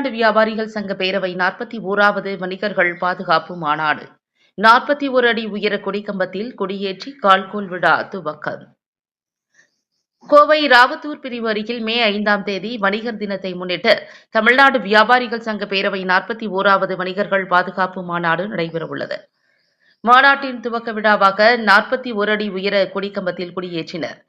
தமிழ்நாடு வியாபாரிகள் சங்க பேரவை நாற்பத்தி ஓராவது வணிகர்கள் பாதுகாப்பு மாநாடு. நாற்பத்தி ஒரு அடி உயர கொடிக்கம்பத்தில் கொடியேற்றி கால்கோல் விழா துவக்கம். கோவை ராவத்தூர் பிரிவு அருகில் மே ஐந்தாம் தேதி வணிகர் தினத்தை முன்னிட்டு தமிழ்நாடு வியாபாரிகள் சங்க பேரவை நாற்பத்தி ஓராவது வணிகர்கள் பாதுகாப்பு மாநாடு நடைபெறவுள்ளது. மாநாட்டின் துவக்க விழாவாக நாற்பத்தி ஒரு அடி உயர கொடிக்கம்பத்தில் கொடியேற்றினர்.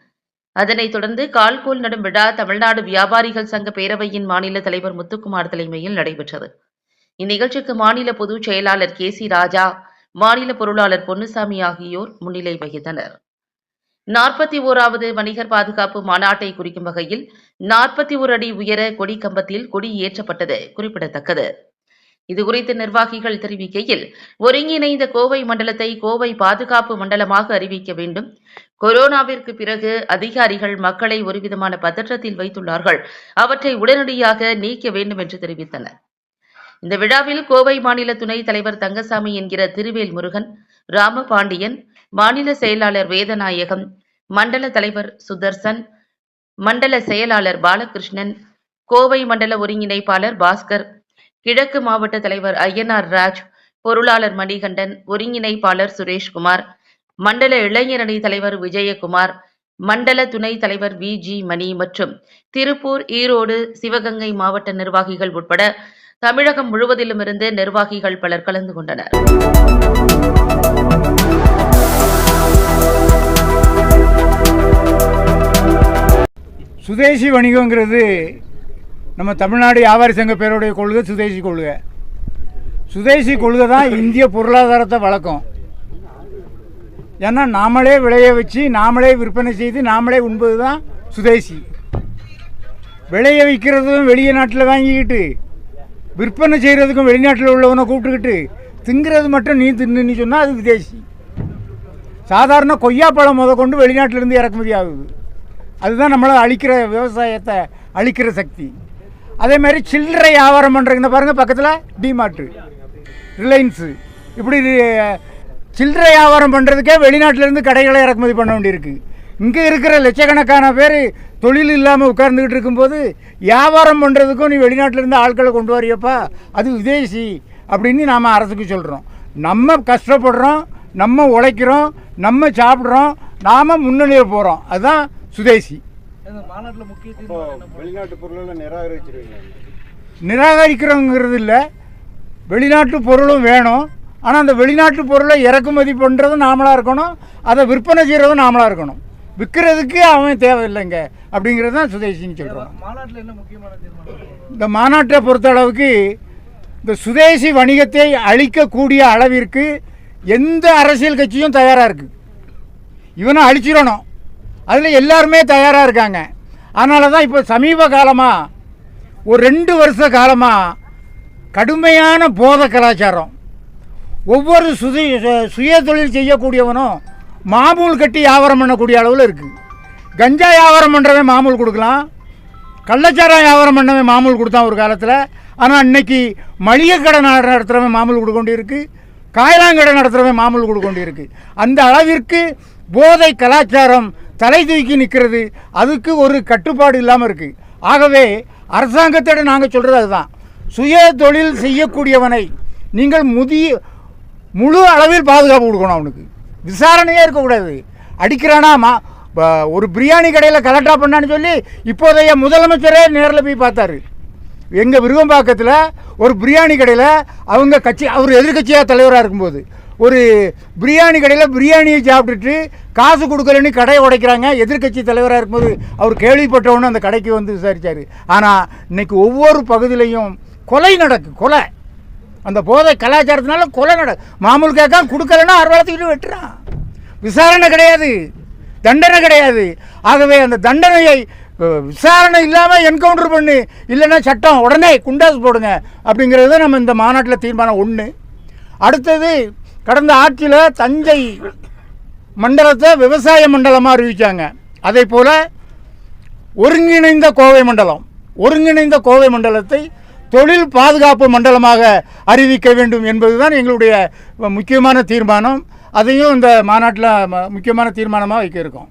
அதனைத் தொடர்ந்து கால்கோல் நடும் விழா தமிழ்நாடு வியாபாரிகள் சங்க பேரவையின் மாநில தலைவர் முத்துக்குமார் தலைமையில் நடைபெற்றது. இந்நிகழ்ச்சிக்கு மாநில பொதுச் செயலாளர் கே சி ராஜா மாநில பொருளாளர் பொன்னுசாமி ஆகியோர் முன்னிலை வகித்தனர். நாற்பத்தி ஓராவது வணிகர் பாதுகாப்பு மாநாட்டை குறிக்கும் வகையில் நாற்பத்தி ஒரு அடி உயர கொடி கம்பத்தில் கொடி ஏற்றப்பட்டது குறிப்பிடத்தக்கது. இதுகுறித்து நிர்வாகிகள் தெரிவிக்கையில் ஒருங்கிணைந்த கோவை மண்டலத்தை கோவை பாதுகாப்பு மண்டலமாக அறிவிக்க வேண்டும். கொரோனாவிற்கு பிறகு அதிகாரிகள் மக்களை ஒருவிதமான பதற்றத்தில் வைத்துள்ளார்கள். அவற்றை உடனடியாக நீக்க வேண்டும் என்று தெரிவித்தனர். இந்த விழாவில் கோவை மாநில துணைத் தலைவர் தங்கசாமி என்கிற திருவேல் முருகன் ராமபாண்டியன் மாநில செயலாளர் வேதநாயகம் மண்டல தலைவர் சுதர்சன் மண்டல செயலாளர் பாலகிருஷ்ணன் கோவை மண்டல ஒருங்கிணைப்பாளர் பாஸ்கர் கிழக்கு மாவட்ட தலைவர் ஐயனார் ராஜ் பொருளாளர் மணிகண்டன் ஒருங்கிணைப்பாளர் சுரேஷ்குமார் மண்டல இளைஞரணி தலைவர் விஜயகுமார் மண்டல துணைத் தலைவர் வி ஜி மணி மற்றும் திருப்பூர் ஈரோடு சிவகங்கை மாவட்ட நிர்வாகிகள் உட்பட தமிழகம் முழுவதிலுமிருந்து நிர்வாகிகள் பலர் கலந்து கொண்டனர். சுதேசி வணிகங்கிறது நம்ம தமிழ்நாடு வியாபாரி சங்க பேருடைய கொள்கை சுதேசி கொள்கை. சுதேசி கொள்கை தான் இந்திய பொருளாதாரத்தை வளர்க்கும். ஏன்னா நாமளே விளைய வச்சு நாமளே விற்பனை செய்து நாமளே உண்பது தான் சுதேசி. விளைய வைக்கிறதும் வெளிய நாட்டில் வாங்கிக்கிட்டு விற்பனை செய்கிறதுக்கும் வெளிநாட்டில் உள்ளவனை கூப்பிட்டுக்கிட்டு திங்கிறது மட்டும் நீ தின்னுன்னு சொன்னால் அது விதேசி. சாதாரண கொய்யாப்பழம் முத கொண்டு வெளிநாட்டிலேருந்து இறக்குமதி ஆகுது. அதுதான் நம்மளை அழிக்கிற விவசாயத்தை அழிக்கிற சக்தி. அதே மாதிரி சில்லறை வியாபாரம் பண்ணுறீங்க பாருங்கள் பக்கத்தில் டிமார்ட்டு ரிலையன்ஸு இப்படி சில்லறை வியாபாரம் பண்ணுறதுக்கே வெளிநாட்டிலேருந்து கடைகளை இறக்குமதி பண்ண வேண்டியிருக்கு. இங்கே இருக்கிற லட்சக்கணக்கான பேர் தொழில் இல்லாமல் உட்கார்ந்துக்கிட்டு இருக்கும்போது வியாபாரம் பண்ணுறதுக்கும் நீ வெளிநாட்டிலேருந்து ஆட்களை கொண்டு வரியப்பா அது விதேசி அப்படின்னு நாம் அரசுக்கு சொல்கிறோம் நம்ம கஷ்டப்படுறோம் நம்ம உழைக்கிறோம் நம்ம சாப்பிட்றோம் நாம் முன்னணியில் போகிறோம் அதுதான் சுதேசி. இப்போ வெளிநாட்டு பொருளை நிராகரிச்சிருவீங்க. நிராகரிக்கிறோங்கிறது இல்லை. வெளிநாட்டு பொருளும் வேணும். ஆனால் அந்த வெளிநாட்டு பொருளை இறக்குமதி பண்ணுறதும் நாமளாக இருக்கணும். அதை விற்பனை செய்கிறதும் நாமளாக இருக்கணும். விற்கிறதுக்கு அவன் தேவையில்லைங்க. அப்படிங்கிறது தான் சுதேசின்னு சொல்கிறோம் மாநாட்டில் என்ன முக்கியமான தீர்மானம் இந்த மாநாட்டை பொறுத்தளவுக்கு இந்த சுதேசி வணிகத்தை அழிக்கக்கூடிய அளவிற்கு எந்த அரசியல் கட்சியும் தயாராக இருக்குது இவனை அழிச்சிடணும். அதில் எல்லாருமே தயாராக இருக்காங்க. அதனால தான் இப்போ சமீப காலமாக ஒரு ரெண்டு வருஷ காலமாக கடுமையான போத கலாச்சாரம். ஒவ்வொரு சுதி சு- சுய தொழில் செய்யக்கூடியவனும் மாமூல் கட்டி வியாபாரம் பண்ணக்கூடிய அளவில் இருக்குது கஞ்சா வியாபாரம் பண்ணுறவன் மாமூல் கொடுக்கலாம். கள்ளச்சாரம் வியாபாரம் பண்ணவன் மாமூல் கொடுத்தான் ஒரு காலத்தில். ஆனால் இன்னைக்கு மளிகை கடை நடத்துகிறவன் மாமூல் கொடுக்க வேண்டியிருக்கு. காயலாங்கடை நடத்துகிறவன் மாமூல் கொடுக்க வேண்டியிருக்கு. அந்த அளவிற்கு போதை கலாச்சாரம் தலை தூக்கி நிற்கிறது அதுக்கு ஒரு கட்டுப்பாடு இல்லாமல் இருக்குது ஆகவே அரசாங்கத்திடம் நாங்கள் சொல்கிறது அதுதான். சுய தொழில் செய்யக்கூடியவனை நீங்கள் முதிய முழு அளவில் பாதுகாப்பு கொடுக்கணும் அவனுக்கு. விசாரணையே இருக்கக்கூடாது. அடிக்கிறானா மா ப- ஒரு பிரியாணி கடையில் கலெக்டாக பண்ணான்னு சொல்லி இப்போதைய முதலமைச்சரே நேரில் போய் பார்த்தாரு. எங்கள் விருகம்பாக்கத்தில் ஒரு பிரியாணி கடையில் அவங்க கட்சி அவர் எதிர்கட்சியாக தலைவராக இருக்கும்போது ஒரு பிரியாணி கடையில் பிரியாணியை சாப்பிட்டுட்டு காசு கொடுக்கலன்னு கடையை உடைக்கிறாங்க. எதிர்க்கட்சி தலைவராக இருக்கும்போது அவர் கேள்விப்பட்டவொன்னு அந்த கடைக்கு வந்து விசாரித்தார் ஆனால் இன்னைக்கு ஒவ்வொரு பகுதியிலையும் கொலை நடக்கு கொலை. அந்த போதை கலாச்சாரத்தினால கொலை நட மாமூல் கேட்க கொடுக்கலன்னா அறுவலத்துக்கிட்டு வெட்டுறான். விசாரணை கிடையாது. தண்டனை கிடையாது. ஆகவே அந்த தண்டனையை விசாரணை இல்லாமல் என்கவுண்டர் பண்ணு. இல்லைன்னா சட்டம் உடனே குண்டாசு போடுங்க. அப்படிங்கிறது தான் நம்ம இந்த மாநாட்டில் தீர்மானம் ஒன்று அடுத்தது கடந்த ஆட்சியில் தஞ்சை மண்டலத்தை விவசாய மண்டலமாக அறிவித்தாங்க அதே போல் ஒருங்கிணைந்த கோவை மண்டலம். ஒருங்கிணைந்த கோவை மண்டலத்தை தொழில் பாதுகாப்பு மண்டலமாக அறிவிக்க வேண்டும் என்பதுதான் எங்களுடைய முக்கியமான தீர்மானம். அதையும் இந்த மாநாட்டில் ம- முக்கியமான தீர்மானமாக வைக்க இருக்கோம்.